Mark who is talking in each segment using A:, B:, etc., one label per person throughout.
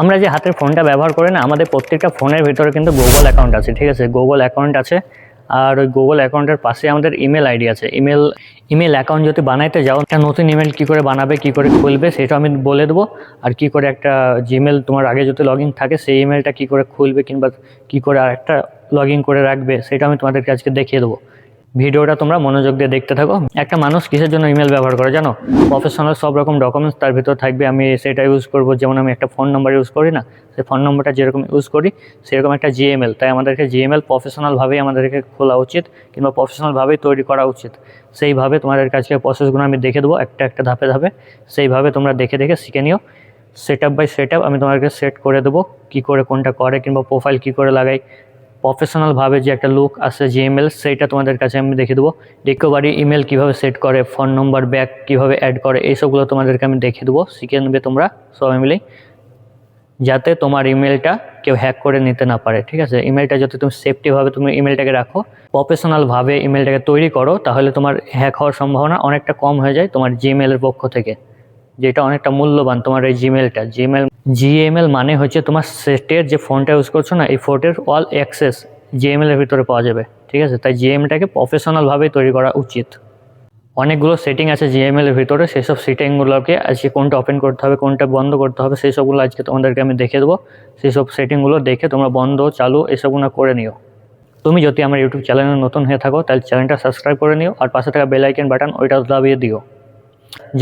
A: আমরা যে হাতের ফোনটা ব্যবহার করি না, আমাদের প্রত্যেকটা ফোনের ভিতরে কিন্তু গুগল অ্যাকাউন্ট আছে, ঠিক আছে? গুগল অ্যাকাউন্ট আছে, আর ওই গুগল অ্যাকাউন্টের পাশে আমাদের ইমেল আইডি আছে। ইমেল ইমেল অ্যাকাউন্ট যদি বানাইতে যাও, একটা নতুন ইমেল কী করে বানাবে, কী করে খুলবে, সেটা আমি বলে দেবো। আর কী করে একটা জিমেল তোমার আগে যদি লগ থাকে, সেই ইমেলটা কী করে খুলবে কিংবা কী করে আর একটা লগ করে রাখবে, সেটা আমি তোমাদেরকে আজকে দেখিয়ে দেবো। ভিডিওটা তোমরা মনোযোগ দিয়ে দেখতে থাকো। একটা মানুষ কিসের জন্য ইমেল ব্যবহার করে জানো? প্রফেশনাল সব রকম ডকুমেন্টস তার ভিতর থাকবে। আমি সেটা ইউজ করব। যেমন আমি একটা ফোন নাম্বার ইউজ করি না, সেই ফোন নম্বরটা যেরকম ইউজ করি, সেরকম একটা জিএমএল তাই আমাদেরকে জিএমএল প্রফেশনালভাবেই আমাদেরকে খোলা উচিত, কিংবা প্রফেশনালভাবেই তৈরি করা উচিত। সেইভাবে তোমাদের কাছে প্রসেসগুলো আমি দেখে দেবো, একটা একটা ধাপে ধাপে। সেইভাবে তোমরা দেখে দেখে শিখে নিও। Set up by set up আমি তোমাদেরকে সেট করে দেবো, কী করে কোনটা করে, কিংবা প্রোফাইল কী করে লাগাই। প্রফেশনালভাবে যে একটা লুক আসে জিএমএল সেইটা তোমাদের কাছে আমি দেখে দেবো। রিকভারি ইমেল কীভাবে সেট করে ফোন নম্বর ব্যাক কীভাবে অ্যাড করে, এইসবগুলো তোমাদেরকে আমি দেখে দেবো। শিখে নেবে তোমরা সবাই মিলেই। যাতে তোমার ইমেলটা কেউ হ্যাক করে নিতে না পারে, ঠিক আছে? ইমেলটা যাতে তুমি সেফটিভাবে তুমি ইমেলটাকে রাখো প্রফেশনালভাবে ইমেলটাকে তৈরি করো, তাহলে তোমার হ্যাক হওয়ার সম্ভাবনা অনেকটা কম হয়ে যায় তোমার জিমেলের পক্ষ থেকে। যেটা অনেকটা মূল্যবান তোমার এই জিমেলটা জিমেল জিএমএল মানে হচ্ছে তোমার সেটের যে ফোনটা ইউজ করছ না, এই ফোনের অল অ্যাক্সেস জিএমএল এর ভিতরে পাওয়া যাবে, ঠিক আছে? তাই জিএমটাকে প্রফেশনালভাবেই তৈরি করা উচিত। অনেকগুলো সেটিং আছে জিএমএল এর ভিতরে, সেসব সেটিংগুলোকে আজকে কোনটা ওপেন করতে হবে, কোনটা বন্ধ করতে হবে সেই সবগুলো আজকে তোমাদেরকে আমি দেখে দেবো। সেই সব সেটিংগুলো দেখে তোমরা বন্ধ, চালু এসবগুলো করে নিও। তুমি যদি আমার ইউটিউব চ্যানেলে নতুন হয়ে থাকো, তাহলে চ্যানেলটা সাবস্ক্রাইব করে নিও, আর পাশে থাকা বেল আইকন বাটন ওইটা দাবিয়ে দিও।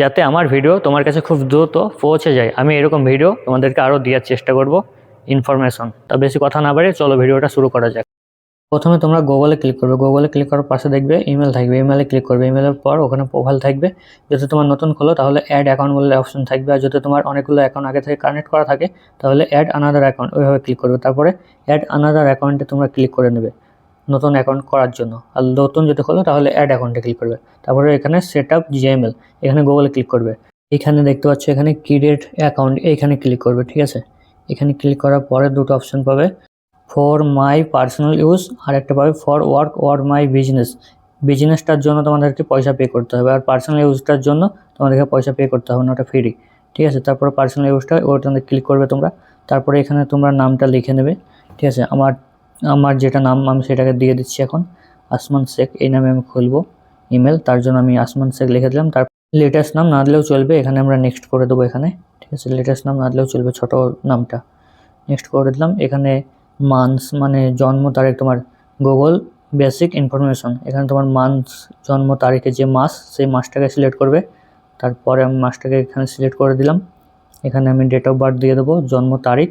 A: যাতে আমার ভিডিও তোমার কাছে খুব দ্রুত পৌঁছে যায়। আমি এরকম ভিডিও তোমাদেরকে আরও দেওয়ার চেষ্টা করব ইনফরমেশন তা বেশি কথা না বাড়িয়ে চলো ভিডিওটা শুরু করা যাক। প্রথমে তোমরা গুগলে ক্লিক করবে। গুগলে ক্লিক করার পাশে দেখবে ইমেল থাকবে। ইমেলে ক্লিক করবে। ইমেলের পর ওখানে প্রোফাইল থাকবে। যদি তোমার নতুন খোলো, তাহলে অ্যাড অ্যাকাউন্ট বলে অপশন থাকবে। আর যদি তোমার অনেকগুলো অ্যাকাউন্ট আগে থেকে কানেক্ট করা থাকে, তাহলে অ্যাড আনাদার অ্যাকাউন্ট ওইভাবে ক্লিক করবে। তারপরে অ্যাড আনাদার অ্যাকাউন্টে তোমরা ক্লিক করে নেবে। নতুন অ্যাকাউন্ট করার জন্য। আর নতুন যদি খোলো, তাহলে অ্যাড অ্যাকাউন্টে ক্লিক করবে। তারপরে এখানে সেট আপ জিএমএল এখানে গুগলে ক্লিক করবে। এখানে দেখতে পাচ্ছ, এখানে ক্রিয়েট অ্যাকাউন্ট এইখানে ক্লিক করবে, ঠিক আছে? এখানে ক্লিক করার পরে দুটো অপশন পাবে ফর মাই পার্সোনাল ইউজ আর একটা পাবে for work or my business বিজনেসটার জন্য তোমাদেরকে পয়সা পে করতে হবে, আর পার্সোনাল ইউজটার জন্য তোমাদেরকে পয়সা পে করতে হবে না ওটা ফ্রি ঠিক আছে? তারপরে পার্সোনাল ইউজটা ওটাতে ক্লিক করবে তোমরা। তারপরে এখানে তোমরা নামটা লিখে নেবে, ঠিক আছে? আমার আমার যেটা নাম, আমি সেটাকে দিয়ে দিচ্ছি এখন। আসমান শেখ, এই নামে আমি খুলবো ইমেল তার জন্য আমি আসমান শেখ লিখে দিলাম। তার লেটেস্ট নাম না দিলেও চলবে, এখানে আমরা নেক্সট করে দেবো এখানে। ঠিক আছে লেটেস্ট নাম না দিলেও চলবে ছোটো নামটা। নেক্সট করে দিলাম, এখানে মান্থস মানে জন্ম তারিখ তোমার গুগল বেসিক ইনফরমেশন এখানে তোমার মান্থস জন্ম তারিখে যে মাস, সেই মাসটাকে সিলেক্ট করবে। তারপরে আমি মাসটাকে এখানে সিলেক্ট করে দিলাম। এখানে আমি ডেট অফ বার্থ দিয়ে দেবো, জন্ম তারিখ।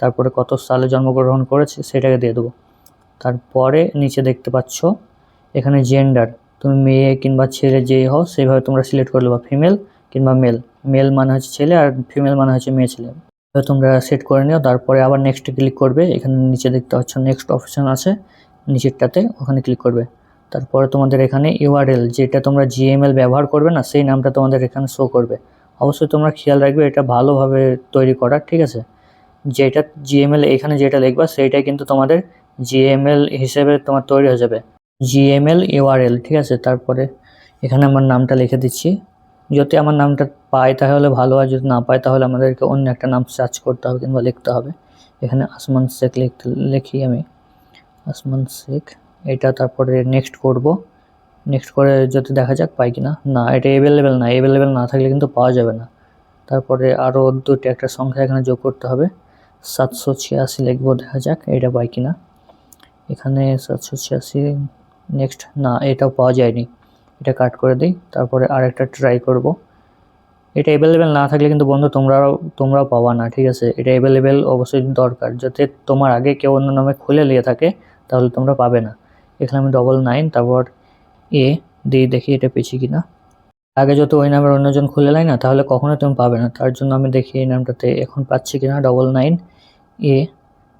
A: তারপরে কত সালে জন্মগ্রহণ করেছে সেটাকে দিয়ে দেবো। তারপরে নিচে দেখতে পাচ্ছ, এখানে জেন্ডার তুমি মেয়ে কিংবা ছেলে যেই হও সেইভাবে তোমরা সিলেক্ট করে নেবা ফিমেল কিংবা মেল মেল মানে হচ্ছে ছেলে আর ফিমেল মানে হচ্ছে মেয়ে ছেলে। তোমরা সেট করে নিও, তারপরে আবার নেক্সটে ক্লিক করবে, এখানে নিচে দেখতে পাচ্ছ নেক্সট অপশান আছে, নিচেরটাতে ওখানে ক্লিক করবে। তারপরে তোমাদের এখানে ইউআরএল যেটা তোমরা জিএমএল ব্যবহার করবে না, সেই নামটা তোমাদের এখানে শো করবে। অবশ্যই তোমরা খেয়াল রাখবে, এটা ভালোভাবে তৈরি করা, ঠিক আছে? যেটা জিএমএল এখানে যেটা লিখবা, সেইটাই কিন্তু তোমাদের জিএমএল হিসেবে তোমার তৈরি হয়ে যাবে। জিএমএল ইউআরএল ঠিক আছে? তারপরে এখানে আমার নামটা লিখে দিচ্ছি। যদি আমার নামটা পাই তাহলে ভালো হয় যদি না পাই তাহলে আমাদেরকে অন্য একটা নাম সার্চ করতে হবে কিংবা লিখতে হবে। এখানে আসমান শেখ লিখতে, লিখি আমি। আসমান শেখ এটা তারপরে নেক্সট করব। নেক্সট করে যদি দেখা যাক পাই কিনা। না, এটা অ্যাভেলেবেল না। অ্যাভেলেবেল না থাকলে কিন্তু পাওয়া যাবে না। তারপরে আরও দুটো একটা সংখ্যা এখানে যোগ করতে হবে। সাতশো ছিয়াশি লিখব, দেখা যাক এটা পাই কিনা। এখানে সাতশো ছিয়াশি নেক্সট না, এটাও পাওয়া যায়নি। এটা কাট করে দিই, তারপরে আরেকটা ট্রাই করব। এটা অ্যাভেলেবেল না থাকলে কিন্তু বন্ধু তোমরাও তোমরাও পাবা না, ঠিক আছে? এটা অ্যাভেলেবেল অবশ্যই দরকার, যাতে তোমার আগে কেউ অন্য নামে খুলে নিয়ে থাকে, তাহলে তোমরা পাবে না। এখানে আমি ডবল নাইন তারপর এ দিয়ে দেখি এটা পেয়েছি কিনা। আগে যত ওই নামের অন্যজন খুলে নেয় না, তাহলে কখনো তুমি পাবে না। তার জন্য আমি দেখি এই নামটাতে এখন পাচ্ছি কিনা ডবল নাইন এ,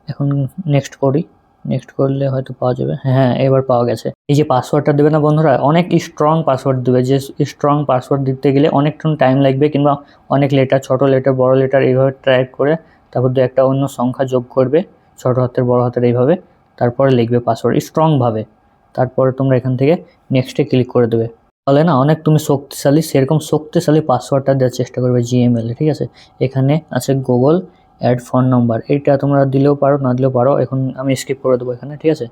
A: এখন নেক্সট করি। নেক্সট করলে হয়তো পাওয়া যাবে। হ্যাঁ এবার পাওয়া গেছে। এই যে পাসওয়ার্ডটা দেবে না বন্ধুরা? অনেক স্ট্রং পাসওয়ার্ড দেবে। যে স্ট্রং পাসওয়ার্ড দিতে গেলে অনেকক্ষণ টাইম লাগবে কিংবা অনেক লেটার ছোট লেটার বড় লেটার এইভাবে টাইপ করে তারপর দু একটা অন্য সংখ্যা যোগ করবে। ছোট হাতের, বড় হাতের এইভাবে তারপরে লিখবে পাসওয়ার্ড স্ট্রংভাবে তারপরে তোমরা এখান থেকে নেক্সটে ক্লিক করে দেবে। তাহলে না, অনেক তুমি শক্তিশালী, সেরকম শক্তিশালী পাসওয়ার্ডটা দেওয়ার চেষ্টা করবে জিএমএল ঠিক আছে? এখানে আছে গুগল অ্যাড ফোন নাম্বার এটা তোমরা দিলেও পারো, না দিলেও পারো, এখন আমি স্কিপ করে দেবো এখানে, ঠিক আছে?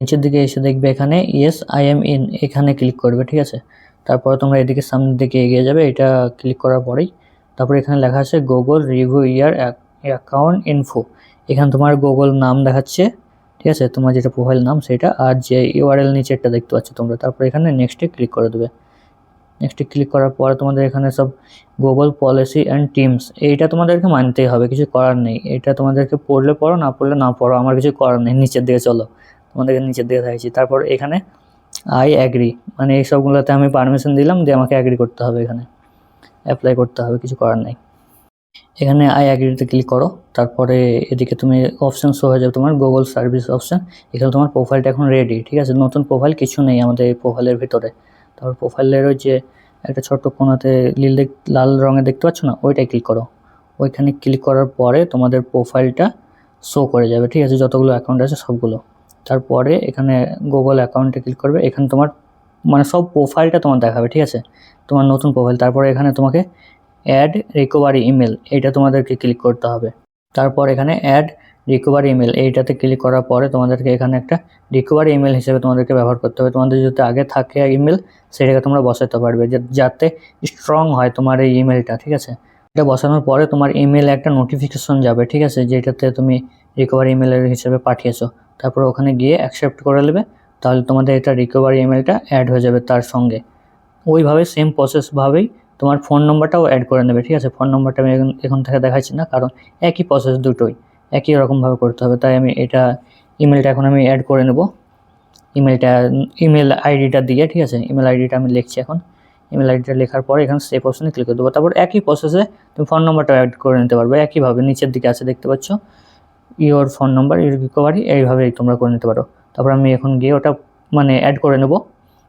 A: নিচের দিকে এসে দেখবে এখানে ইয়েস আই এম ইন এখানে ক্লিক করবে, ঠিক আছে? তারপরে তোমরা এদিকে সামনের দিকে এগিয়ে যাবে, এটা ক্লিক করার পরেই। তারপরে এখানে লেখা আছে Google review your account info এখানে তোমার গুগল নাম দেখাচ্ছে, ঠিক আছে? তোমার যেটা প্রোফাইল নাম, সেটা, আর যে ইউআরএল নিচেরটা দেখতে পাচ্ছ তোমরা, তারপরে এখানে নেক্সটে ক্লিক করে দেবে। নেক্সটে ক্লিক করার পরে তোমাদের এখানে সব গুগল পলিসি অ্যান্ড টিমস এইটা তোমাদেরকে মানতেই হবে, কিছু করার নেই। এটা তোমাদেরকে পড়লে পড়ো, না পড়লে না পড়ো, আমার কিছু করার নেই। নিচের দিকে চলো, তোমাদেরকে নিচের দিকে থাকছি তারপর এখানে আই অ্যাগ্রি মানে এই সবগুলোতে আমি পারমিশন দিলাম, দিয়ে আমাকে অ্যাগ্রি করতে হবে এখানে। অ্যাপ্লাই করতে হবে, কিছু করার নেই। এখানে আই অ্যাগ্রিতে ক্লিক করো, তারপরে এদিকে তুমি অপশান শো হয়ে যাবে তোমার গুগল সার্ভিস অপশান এখানে তোমার প্রোফাইলটা এখন রেডি ঠিক আছে? নতুন প্রোফাইল কিছু নেই আমাদের এই প্রোফাইলের ভিতরে। তারপর প্রোফাইলের ওই যে একটা ছোট্ট কোনাতে লীল দেখ- লাল রঙে দেখতে পাচ্ছ না? ওইটাই ক্লিক করো। ওইখানে ক্লিক করার পরে তোমাদের প্রোফাইলটা শো করে যাবে, ঠিক আছে? যতগুলো অ্যাকাউন্ট আছে সবগুলো। তারপরে এখানে গুগল অ্যাকাউন্টে ক্লিক করবে, এখানে তোমার মানে সব প্রোফাইলটা তোমার দেখাবে, ঠিক আছে? তোমার নতুন প্রোফাইল তারপরে এখানে তোমাকে অ্যাড রিকভারি ইমেল এইটা তোমাদেরকে ক্লিক করতে হবে। তারপর এখানে অ্যাড রিকভারি ইমেল এইটাতে ক্লিক করার পরে তোমাদেরকে এখানে একটা রিকভারি ইমেল হিসেবে তোমাদেরকে ব্যবহার করতে হবে। তোমাদের যদি আগে থাকে ইমেল সেটাকে তোমরা বসাতে পারবে যাতে স্ট্রং হয় তোমার এই ইমেলটা ঠিক আছে? এটা বসানোর পরে তোমার ইমেলে একটা নোটিফিকেশন যাবে, ঠিক আছে? যেটাতে তুমি রিকভারি ইমেলের হিসেবে পাঠিয়েছো। তারপর ওখানে গিয়ে অ্যাকসেপ্ট করে নেবে, তাহলে তোমাদের এটা রিকভারি ইমেলটা অ্যাড হয়ে যাবে তার সঙ্গে। ওইভাবে সেম প্রসেসভাবেই তোমার ফোন নম্বরটাও অ্যাড করে নেবে, ঠিক আছে? ফোন নম্বরটা আমি এখন থেকে দেখাচ্ছি না, কারণ একই প্রসেস দুটোই। একই রকমভাবে করতে হবে। তাই আমি এটা ইমেলটা এখন আমি অ্যাড করে নেব। ইমেলটা ইমেল আইডিটা দিয়ে, ঠিক আছে? ইমেল আইডিটা আমি লিখছি এখন। ইমেল আইডিটা লেখার পরে এখানে সেভ অপশনে ক্লিক করে দেবো। তারপর একই প্রসেসে তুমি ফোন নম্বরটা অ্যাড করে নিতে পারবে। একইভাবে নিচের দিকে আছে, দেখতে পাচ্ছ? Your phone number your recovery এইভাবেই তোমরা করে নিতে পারো। তারপর আমি এখন গিয়ে ওটা মানে অ্যাড করে নেব।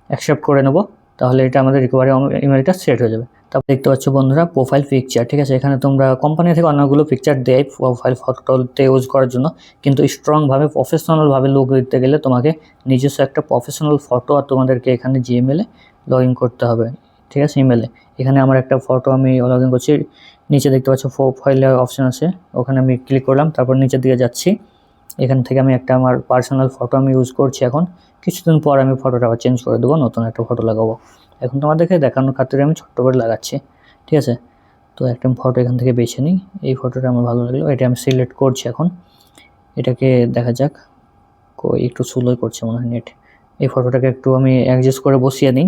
A: অ্যাকসেপ্ট করে নেব। তাহলে এটা আমাদের রিকভারি ইমেলটা সেট হয়ে যাবে। তারপর দেখতে পাচ্ছ বন্ধুরা প্রোফাইল পিকচার ঠিক আছে? এখানে তোমরা কোম্পানি থেকে অনেকগুলো পিকচার দেয় প্রোফাইল ফটোতে ইউজ করার জন্য। কিন্তু স্ট্রংভাবে প্রফেশনালভাবে লোক দিতে গেলে তোমাকে নিজস্ব একটা প্রফেশনাল ফটো আর তোমাদেরকে এখানে জিএমএলে লগ ইন করতে হবে, ঠিক আছে? ইমেলে এখানে আমার একটা ফটো আমি লগ ইন করছি। নিচে দেখতে পাচ্ছ প্রোফাইলের অপশন আছে। ওখানে আমি ক্লিক করলাম, তারপর নিচের দিকে যাচ্ছি। এখান থেকে আমি একটা আমার পার্সোনাল ফটো আমি ইউজ করছি এখন। কিছুদিন পর আমি ফটোটা আবার চেঞ্জ করে দেবো, নতুন একটা ফটো লাগাবো। এখন তোমাদেরকে দেখানোর খাতিরে আমি ছোট্ট করে লাগাচ্ছি, ঠিক আছে? তো একটা ফটো এখান থেকে বেছে নিই। এই ফটোটা আমার ভালো লাগল। এটা আমি সিলেক্ট করছি এখন। এটাকে দেখা যাক। একটু স্লোই করছে মনে হয় নেট এই ফটোটাকে একটু আমি অ্যাডজাস্ট করে বসিয়ে নিই।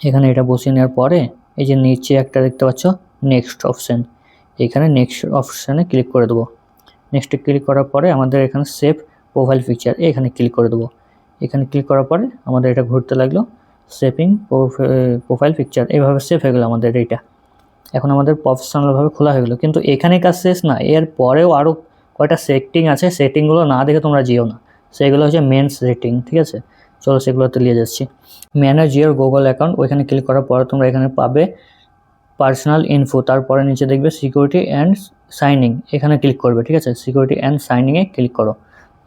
A: এখানে এটা বসিয়ে নেওয়ার পরে, এই যে নিচে একটা দেখতে পাচ্ছ নেক্সট অপশান এখানে নেক্সট অপশানে ক্লিক করে দেবো। নেক্সটে ক্লিক করার পরে আমাদের এখানে সেভ প্রোফাইল পিকচার এখানে ক্লিক করে দেবো। এখানে ক্লিক করার পরে আমাদের এটা ঘুরতে লাগল। সেভিং প্রোফাইল পিকচার এইভাবে সেভ হয়ে গেলো আমাদের এইটা। এখন আমাদের প্রফেশনালভাবে খোলা হয়ে গেলো। কিন্তু এখানে কাজ শেষ না, এর পরেও আরও কয়টা সেটিং আছে সেটিংগুলো না দেখে তোমরা যেও না। সেগুলো হচ্ছে মেন সেটিং ঠিক আছে? চলো সেগুলোতে নিয়ে যাচ্ছি। ম্যানেজ ইয়োর গুগল অ্যাকাউন্ট ওইখানে ক্লিক করার পরে তোমরা এখানে পাবে পার্সোনাল ইনফো তারপরে নিচে দেখবে সিকিউরিটি অ্যান্ড সাইনিং এখানে ক্লিক করবে, ঠিক আছে? সিকিউরিটি অ্যান্ড সাইনিংয়ে ক্লিক করো।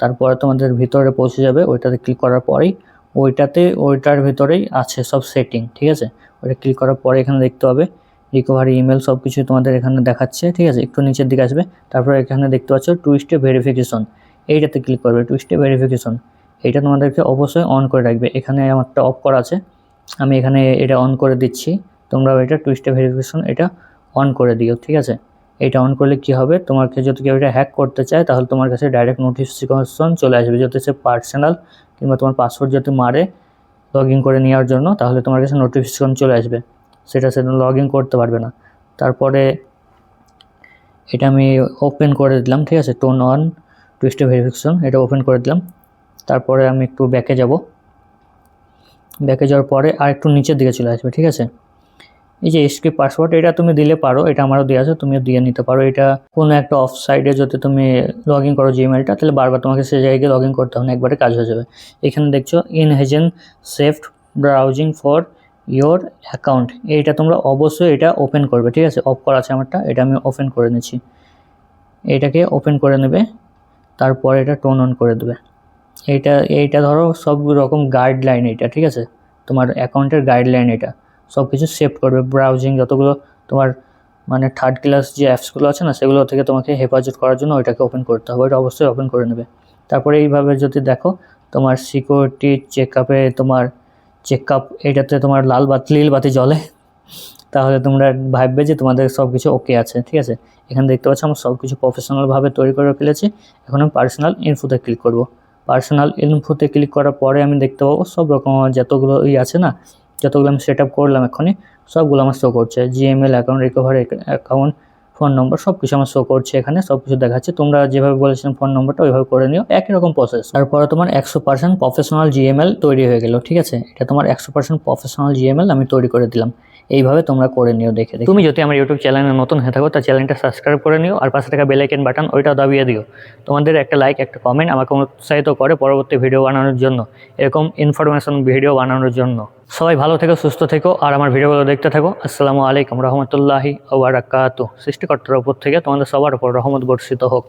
A: তারপরে তোমাদের ভিতরে পৌঁছে যাবে, ওইটাতে ক্লিক করার পরেই ওইটাতে, ওইটার ভিতরেই আছে সব সেটিং ঠিক আছে? ওইটা ক্লিক করার পরে এখানে দেখতে পাবে রিকভারি ইমেল সব কিছু তোমাদের এখানে দেখাচ্ছে, ঠিক আছে? একটু নিচের দিকে আসবে, তারপরে এখানে দেখতে পাচ্ছ টুইস্টে ভেরিফিকেশন এইটাতে ক্লিক করবে টুইস্টে ভেরিফিকেশন এটা তোমাদেরকে অবশ্যই অন করে রাখবে। এখানে আমারটা অফ করা আছে, আমি এখানে এটা অন করে দিচ্ছি, তোমরাও এটা টুইস্টে ভেরিফিকেশন এটা অন করে দিও, ঠিক আছে? এটা অন করলে কি হবে? তোমাকে যদি কেউ এটা হ্যাক করতে চায়, তাহলে তোমার কাছে ডাইরেক্ট নোটিফিকেশন চলে আসবে। যদি সে পার্সোনাল কিংবা তোমার পাসওয়ার্ড যদি মারে লগ ইন করে নেওয়ার জন্য, তাহলে তোমার কাছে নোটিফিকেশন চলে আসবে। সেটা সেটা লগ ইন করতে পারবে না। তারপরে এটা আমি ওপেন করে দিলাম, ঠিক আছে? Turn on two step verification এটা ওপেন করে দিলাম। তারপরে আমি একটু ব্যাকে যাব। ব্যাকে যাওয়ার পরে আর একটু নিচের দিকে চলে আসবে, ঠিক আছে? এই যে এসকে পাসওয়ার্ড এটা তুমি দিলে পারো, এটা আমারও দেওয়া আছে, তুমিও দিয়ে নিতে পারো। এটা কোনো একটা অফ সাইডে যদি তুমি লগ ইন করো জিমেলটা তাহলে বারবার তোমাকে সেই জায়গায় লগ ইন করতে হবে, না একবারে কাজ হয়ে যাবে। এখানে দেখছ enhanced safe browsing for your account এইটা তোমরা অবশ্যই এটা ওপেন করবে, ঠিক আছে? অফ করা আছে আমারটা, এটা আমি ওপেন করে নিচ্ছি। এটাকে ওপেন করে নেবে, তারপর এটা টোন অন করে দেবে। এইটা এইটা ধরো সব রকম গাইডলাইন এটা, ঠিক আছে? তোমার অ্যাকাউন্টের গাইডলাইন এটা। সব কিছু সেভ করবে। ব্রাউজিং যতগুলো তোমার মানে থার্ড ক্লাস যে অ্যাপসগুলো আছে না, সেগুলো থেকে তোমাকে হেফাজত করার জন্য ওইটাকে ওপেন করতে হবে। ওটা অবশ্যই ওপেন করে নেবে। তারপরে এইভাবে যদি দেখো, তোমার সিকিউরিটি চেক আপে তোমার চেক আপ এটাতে তোমার লাল বাতি নীল বাতি জ্বলে, তাহলে তোমরা ভাববে যে তোমাদের সব কিছু ওকে আছে, ঠিক আছে? এখানে দেখতে পাচ্ছ আমরা সব কিছু প্রফেশনালভাবে তৈরি করে ফেলেছি। এখন আমি পার্সোনাল ইনফোতে ক্লিক করব। পার্সোনাল ইনফোতে ক্লিক করার পরে আমি দেখতে পাবো সব রকম যতগুলো ই আছে না যতগুলো আমি সেট আপ করলাম এক্ষুনি, সবগুলো আমার শো করছে। Gmail account recovery account phone number সব কিছু আমার শো করছে এখানে সব কিছু দেখাচ্ছে। তোমরা যেভাবে বলেছিলাম ফোন নম্বরটা ওইভাবে করে নিও। একই রকম প্রসেস তারপরে তোমার একশো পার্সেন্ট প্রফেশনাল জিএমএল তৈরি হয়ে গেল, ঠিক আছে? এটা তোমার একশো পার্সেন্ট প্রফেশনাল জিএমএল আমি তৈরি করে দিলাম। এইভাবে তোমরা করে নিও, দেখে তুমি যদি আমার ইউটিউব চ্যানেলে নতুন হয়ে থাকো তা চ্যানেলটা সাবস্ক্রাইব করে নিও, আর পাশে থাকা বেলাইকেন বাটন ওইটাও দাবিয়ে দিও। তোমাদের একটা লাইক একটা কমেন্ট আমাকে উৎসাহিত করে পরবর্তী ভিডিও বানানোর জন্য, এরকম ইনফরমেশন ভিডিও বানানোর জন্য। সবাই ভালো থেকো, সুস্থ থেকো, আর আমার ভিডিওগুলো দেখতে থাকো। আসসালামু আলাইকুম, রহমতুল্লাহি ওবারাকাতু সৃষ্টিকর্তার উপর থেকে তোমাদের সবার উপর রহমত বর্ষিত হোক।